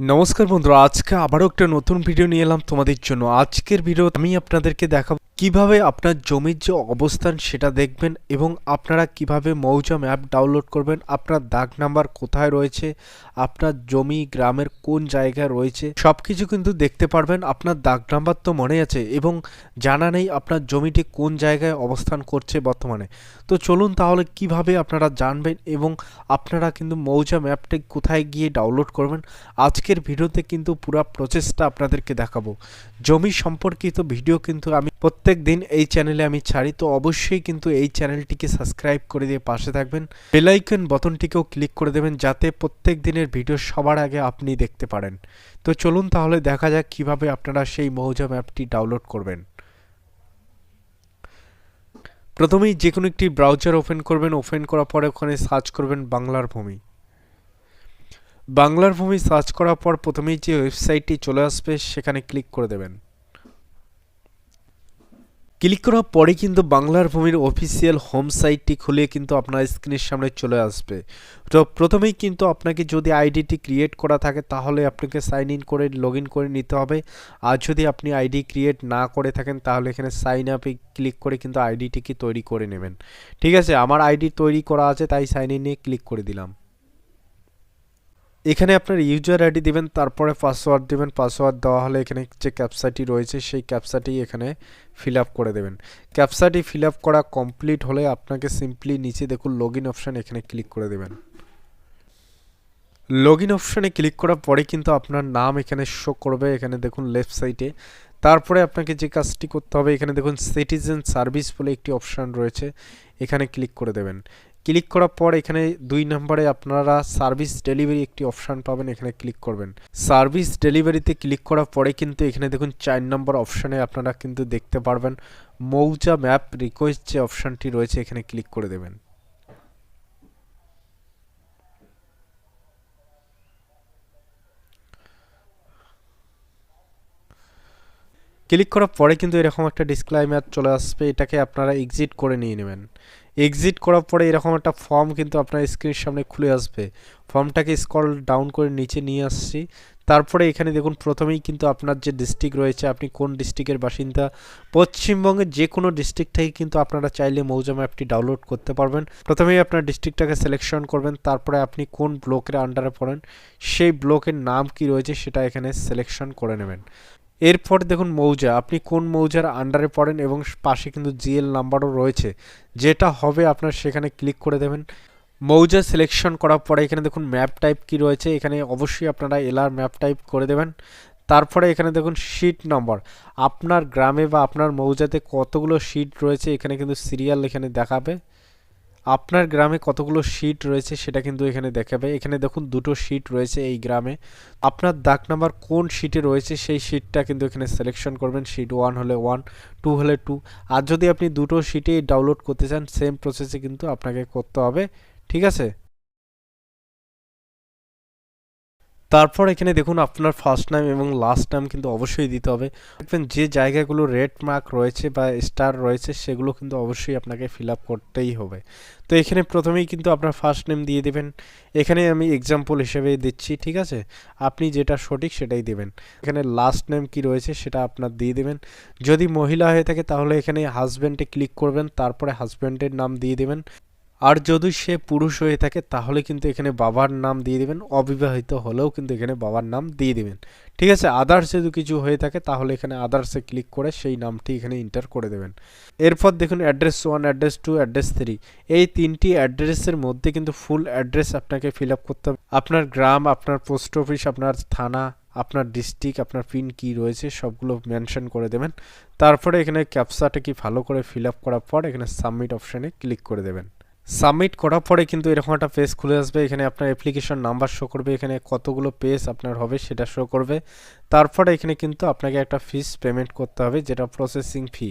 নমস্কার বন্ধুরা, আজকে আবারও একটা নতুন ভিডিও নিয়ে এলাম তোমাদের জন্য। আজকের ভিডিও আমি আপনাদেরকে দেখাবো কীভাবে আপনার জমির যে অবস্থান সেটা দেখবেন এবং আপনারা কীভাবে মৌজা ম্যাপ ডাউনলোড করবেন, আপনার দাগ নাম্বার কোথায় রয়েছে, আপনার জমি গ্রামের কোন জায়গায় রয়েছে সব কিছু কিন্তু দেখতে পারবেন, আপনার দাগ নাম্বার তো মনে আছে এবং জানা নেই আপনার জমিটি কোন জায়গায় অবস্থান করছে বর্তমানে। তো চলুন তাহলে কীভাবে আপনারা জানবেন এবং আপনারা কিন্তু মৌজা ম্যাপটি কোথায় গিয়ে ডাউনলোড করবেন, আজকের ভিডিওতে কিন্তু পুরো প্রসেসটা আপনাদেরকে দেখাবো। জমি সম্পর্কিত ভিডিও কিন্তু আমি প্রত্যেক দিন এই চ্যানেলে আমি ছাড়ি, তো অবশ্যই কিন্তু এই চ্যানেলটিকে সাবস্ক্রাইব করে দিয়ে পাশে থাকবেন। বেলাইকন বটনটিকেও ক্লিক করে দেবেন, যাতে প্রত্যেক দিনের ভিডিও সবার আগে আপনি দেখতে পারেন। তো চলুন তাহলে দেখা যাক কীভাবে আপনারা সেই মৌজা ম্যাপটি ডাউনলোড করবেন। প্রথমেই যে কোনো একটি ব্রাউজার ওপেন করবেন ওপেন করার পরে ওখানে সার্চ করবেন বাংলার ভূমি। বাংলার ভূমি সার্চ করার পর প্রথমেই যে ওয়েবসাইটটি চলে আসবে, সেখানে ক্লিক করে দেবেন। ক্লিক করার পরে কিন্তু বাংলার ভূমির অফিসিয়াল হোম সাইটটি খুলে কিন্তু আপনার স্ক্রিনের সামনে চলে আসবে। তো প্রথমেই কিন্তু আপনাকে যদি আইডিটি ক্রিয়েট করা থাকে, তাহলে আপনাকে সাইন ইন করে লগ করে নিতে হবে। আর যদি আপনি আইডি ক্রিয়েট না করে থাকেন, তাহলে এখানে সাইন আপে ক্লিক করে কিন্তু আইডিটিকে তৈরি করে নেবেন। ঠিক আছে, আমার আইডি তৈরি করা আছে, তাই সাইন ইনে ক্লিক করে দিলাম। এখানে আপনার ইউজার আইডি দিবেন, তারপরে পাসওয়ার্ড দিবেন পাসওয়ার্ড দেওয়া হলে এখানে যে ক্যাপসাটি রয়েছে, সেই ক্যাপসাটি এখানে ফিল আপ করে দেবেন। ক্যাপসাটি ফিল আপ করা কমপ্লিট হলে আপনাকে সিম্পলি নিচে দেখুন লগ ইন অপশান এখানে ক্লিক করে দেবেন। লগ ইন অপশানে ক্লিক করার পরে কিন্তু আপনার নাম এখানে শো করবে, এখানে দেখুন লেফট সাইডে তারপরে আপনাকে যে কাজটি করতে হবে, এখানে দেখুন সিটিজেন সার্ভিস বলে একটি অপশান রয়েছে, এখানে ক্লিক করে দেবেন। ক্লিক করার পর এখানে দুই নম্বরে আপনারা সার্ভিস ডেলিভারি একটি অপশান পাবেন, এখানে ক্লিক করবেন। সার্ভিস ডেলিভারিতে ক্লিক করার পরে কিন্তু এখানে দেখুন চার নম্বর অপশানে আপনারা কিন্তু দেখতে পারবেন, মৌজা ম্যাপ রিকোয়েস্ট যে অপশানটি রয়েছে, এখানে ক্লিক করে দেবেন। ক্লিক করার পরে কিন্তু এরকম একটা ডিসক্লাইমার চলে আসবে, এটাকে আপনারা এক্সিট করে নিয়ে নেবেন। এক্সিট করার পরে এরকম একটা ফর্ম কিন্তু আপনার স্ক্রিনের সামনে খুলে আসবে। ফর্মটাকে স্কল ডাউন করে নিচে নিয়ে আসছি। তারপরে এখানে দেখুন, প্রথমেই কিন্তু আপনার যে ডিস্ট্রিক্ট রয়েছে, আপনি কোন ডিস্ট্রিক্টের বাসিন্দা? পশ্চিমবঙ্গের যে কোনো ডিস্ট্রিক্ট থেকে কিন্তু আপনারা চাইলে মৌজা ম্যাপটি ডাউনলোড করতে পারবেন। প্রথমেই আপনার ডিস্ট্রিক্টটাকে সিলেকশন করবেন, তারপরে আপনি কোন ব্লকের আন্ডারে পড়েন, সেই ব্লকের নাম কি রয়েছে সেটা এখানে সিলেকশন করে নেবেন। এরপর দেখুন মৌজা, আপনি কোন মৌজার আন্ডারে পড়েন এবং পাশে কিন্তু জিএল নাম্বারও রয়েছে। যেটা হবে আপনার সেখানে ক্লিক করে দেবেন। মৌজা সিলেকশন করার পরে এখানে দেখুন ম্যাপ টাইপ কি রয়েছে, এখানে অবশ্যই আপনারা এলআর ম্যাপ টাইপ করে দেবেন। তারপরে এখানে দেখুন শিট নম্বর আপনার গ্রামে বা আপনার মৌজাতে কতগুলো শিট রয়েছে, এখানে কিন্তু সিরিয়াল এখানে দেখাবে। আপনার গ্রামে কতগুলো সিট রয়েছে সেটা কিন্তু এখানে দেখাবে। এখানে দেখুন দুটো সিট রয়েছে এই গ্রামে। আপনার দাগ নাম্বার কোন সিটে রয়েছে সেই সিটটা কিন্তু এখানে সিলেকশন করবেন। সিট ওয়ান হলে ওয়ান টু হলে টু আর যদি আপনি দুটো সিটে ডাউনলোড করতে চান সেম প্রসেসে কিন্তু আপনাকে করতে হবে। ঠিক আছে? তারপর এখানে দেখুন আপনার ফার্স্ট নাম এবং লাস্ট নাম কিন্তু অবশ্যই দিতে হবে। দেখবেন যে জায়গাগুলো রেড মার্ক রয়েছে বা স্টার রয়েছে, সেগুলো কিন্তু অবশ্যই আপনাকে ফিল করতেই হবে। তো এখানে প্রথমেই কিন্তু আপনার ফার্স্ট নেম দিয়ে দেবেন। এখানে আমি এক্সাম্পল হিসেবে দিচ্ছি, ঠিক আছে? আপনি যেটা সঠিক সেটাই দেবেন। এখানে লাস্ট নেম কি রয়েছে সেটা আপনার দিয়ে দেবেন। যদি মহিলা হয়ে থাকে তাহলে এখানে হাজব্যান্ডে ক্লিক করবেন, তারপরে হাজব্যান্ডের নাম দিয়ে দেবেন। আর যদি সে পুরুষ হয়ে থাকে, তাহলে কিন্তু এখানে বাবার নাম দিয়ে দেবেন। অবিবাহিত হলেও কিন্তু এখানে বাবার নাম দিয়ে দেবেন। ঠিক আছে? আদার্স যদি কিছু হয়ে থাকে, তাহলে এখানে আদার্সে ক্লিক করে সেই নামটি এখানে ইন্টার করে দেবেন। এরপর দেখুন address one address two address three এই তিনটি অ্যাড্রেসের মধ্যে কিন্তু ফুল অ্যাড্রেস আপনাকে ফিল আপ করতে হবে। আপনার গ্রাম, আপনার পোস্ট অফিস আপনার থানা, আপনার ডিস্ট্রিক্ট আপনার পিন কি রয়েছে, সবগুলো মেনশন করে দেবেন। তারপরে এখানে ক্যাপসাটা কি ভালো করে ফিল আপ করার পর এখানে সাবমিট অপশানে ক্লিক করে দেবেন। সাবমিট করার পরে কিন্তু এরকম একটা পেজ খুলে আসবে। এখানে আপনার অ্যাপ্লিকেশন নাম্বার শো করবে। এখানে কতগুলো পেজ আপনার হবে সেটা শো করবে। তারপরে এখানে কিন্তু আপনাকে একটা ফিস পেমেন্ট করতে হবে, যেটা প্রসেসিং ফি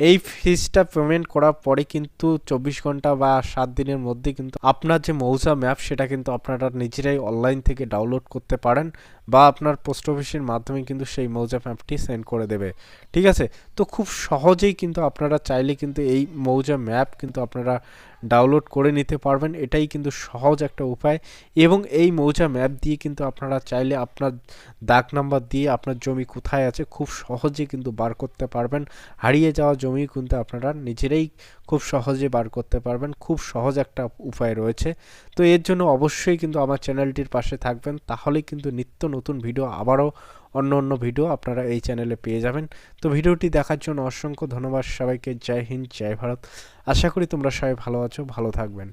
এই ফিসটা পেমেন্ট করার পরে কিন্তু চব্বিশ ঘণ্টা বা সাত দিনের মধ্যে কিন্তু আপনার যে মৌজা ম্যাপ সেটা কিন্তু আপনারা নিজেরাই অনলাইন থেকে ডাউনলোড করতে পারেন বা আপনার পোস্ট অফিসের মাধ্যমে কিন্তু সেই মৌজা ম্যাপটি সেন্ড করে দেবে। ঠিক আছে? তো খুব সহজেই কিন্তু আপনারা চাইলে কিন্তু এই মৌজা ম্যাপ কিন্তু আপনারা ডাউনলোড করে নিতে পারবেন। এটাই কিন্তু সহজ একটা উপায় এবং এই মৌজা ম্যাপ দিয়ে কিন্তু আপনারা চাইলে আপনার দাগ নাম্বার দিয়ে আপনার জমি কোথায় আছে খুব সহজে কিন্তু বার করতে পারবেন। হারিয়ে যাওয়া জমি কিন্তু আপনারা নিজেরাই খুব সহজে বার করতে পারবেন, খুব সহজ একটা উপায় রয়েছে। তো এর জন্য অবশ্যই কিন্তু আমার চ্যানেলটির পাশে থাকবেন, তাহলে কিন্তু নিত্য নতুন ভিডিও, আবারও অন্য অন্য ভিডিও আপনারা এই চ্যানেলে পেয়ে যাবেন। তো ভিডিওটি দেখার জন্য অসংখ্য ধন্যবাদ সবাইকে, জয় হিন্দ, জয় ভারত। আশা করি তোমরা সবাই ভালো আছো, ভালো থাকবেন।